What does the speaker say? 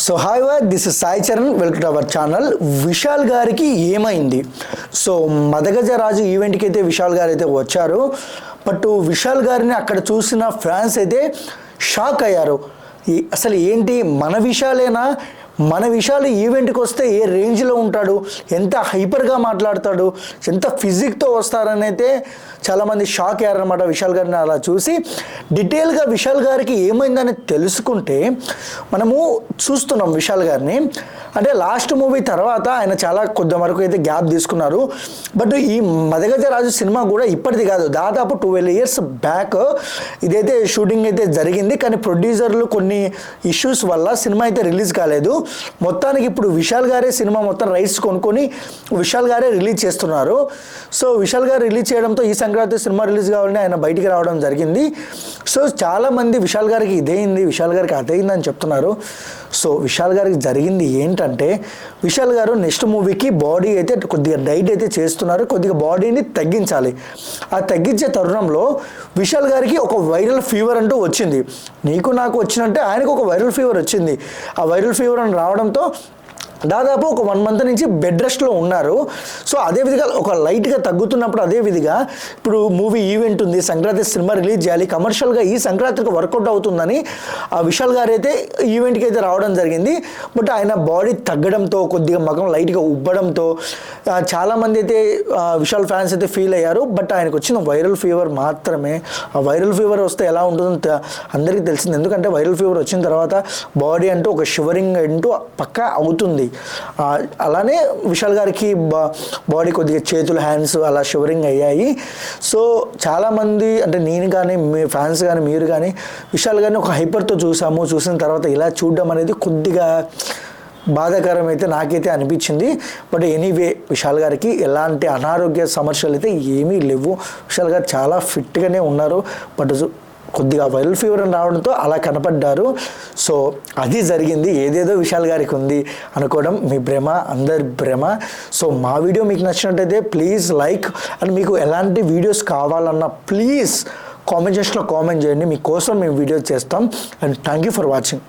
So hi were this is Sai Charan welcome to our channel Vishal గారికి ఏమైంది? So మదగజ రాజు ఈవెంట్కి అయితే విశాల్ గారు అయితే వచ్చారు. బట్ విశాల్ గారిని అక్కడ చూసిన ఫ్యాన్స్ అయితే షాక్ అయ్యారు. ఈ- అసలు ఏంటి? మన విషయాలేనా మన విషయాలు ఈవెంట్కి వస్తే ఏ రేంజ్లో ఉంటాడు ఎంత హైపర్గా మాట్లాడతాడు ఎంత ఫిజిక్తో వస్తారని అయితే చాలామంది షాక్ అయ్యారనమాట విశాల్ గారిని అలా చూసి. డీటెయిల్గా విశాల్ గారికి ఏమైందని తెలుసుకుంటే మనము చూస్తున్నాం విశాల్ గారిని. అంటే లాస్ట్ మూవీ తర్వాత ఆయన చాలా కొద్ది వరకు అయితే గ్యాప్ తీసుకున్నారు. బట్ ఈ మదగజ రాజు సినిమా కూడా ఇప్పటిది కాదు. దాదాపు ట్వెల్వ్ ఇయర్స్ బ్యాక్ ఇదైతే షూటింగ్ అయితే జరిగింది. కానీ ప్రొడ్యూసర్లు కొన్ని ఇష్యూస్ వల్ల సినిమా అయితే రిలీజ్ కాలేదు. మొత్తానికి ఇప్పుడు విశాల్ గారే సినిమా మొత్తం రైట్స్ కొనుక్కొని విశాల్ గారే రిలీజ్ చేస్తున్నారు. సో విశాల్ గారు రిలీజ్ చేయడంతో ఈ సంక్రాంతి సినిమా రిలీజ్ కావాలని ఆయన బయటికి రావడం జరిగింది. సో చాలామంది విశాల్ గారికి ఇదేంది విశాల్ గారికి అదైంది అని చెప్తున్నారు. సో విశాల్ గారికి జరిగింది ఏంటంటే విశాల్ గారు నెక్స్ట్ మూవీకి బాడీ అయితే కొద్దిగా డైట్ అయితే చేస్తున్నారు కొద్దిగా బాడీని తగ్గించాలి. ఆ తగ్గించే తరుణంలో విశాల్ గారికి ఒక వైరల్ ఫీవర్ అంటూ వచ్చింది. నీకు నాకు వచ్చినట్టే ఆయనకు ఒక వైరల్ ఫీవర్ వచ్చింది. ఆ వైరల్ ఫీవర్ అని రావడంతో దాదాపు ఒక వన్ మంత్ నుంచి బెడ్ రెస్ట్లో ఉన్నారు. సో అదే విధంగా ఒక లైట్గా తగ్గుతున్నప్పుడు అదేవిధంగా ఇప్పుడు మూవీ ఈవెంట్ ఉంది సంక్రాంతి సినిమా రిలీజ్ చేయాలి కమర్షియల్గా ఈ సంక్రాంతికి వర్కౌట్ అవుతుందని ఆ విశాల్ గారు అయితే ఈవెంట్కి అయితే రావడం జరిగింది. బట్ ఆయన బాడీ తగ్గడంతో కొద్దిగా మగం లైట్గా ఉబ్బడంతో చాలామంది అయితే విశాల్ ఫ్యాన్స్ అయితే ఫీల్ అయ్యారు. బట్ ఆయనకు వచ్చిన వైరల్ ఫీవర్ మాత్రమే. ఆ వైరల్ ఫీవర్ వస్తే ఎలా ఉంటుందో అందరికీ తెలిసింది. ఎందుకంటే వైరల్ ఫీవర్ వచ్చిన తర్వాత బాడీ అంటూ ఒక షివరింగ్ అంటూ పక్కా అవుతుంది. అలానే విశాల్ గారికి బా- బాడీ కొద్దిగా చేతులు హ్యాండ్స్ అలా షివరింగ్ అయ్యాయి. సో చాలామంది అంటే నేను కానీ మీ ఫ్యాన్స్ కానీ మీరు కానీ విశాల్ గారిని ఒక హైపర్తో చూసాము. చూసిన తర్వాత ఇలా చూడడం అనేది కొద్దిగా బాధాకరం అయితే నాకైతే అనిపించింది. బట్ ఎనీవే విశాల్ గారికి ఎలాంటి అనారోగ్య సమస్యలు అయితే ఏమీ లేవు. విశాల్ గారు చాలా ఫిట్గానే ఉన్నారు. బట్ కొద్దిగా వైరల్ ఫీవర్ అని రావడంతో అలా కనపడ్డారు. సో అది జరిగింది. ఏదేదో విశాల్ గారికి ఉంది అనుకోవడం మీ భ్రమ అందరి భ్రమ. సో మా వీడియో మీకు నచ్చినట్టయితే ప్లీజ్ లైక్. అండ్ మీకు ఎలాంటి వీడియోస్ కావాలన్నా ప్లీజ్ కామెంట్ సెక్షన్లో కామెంట్ చేయండి. మీకోసం మేము వీడియో చేస్తాం. And thank you for watching.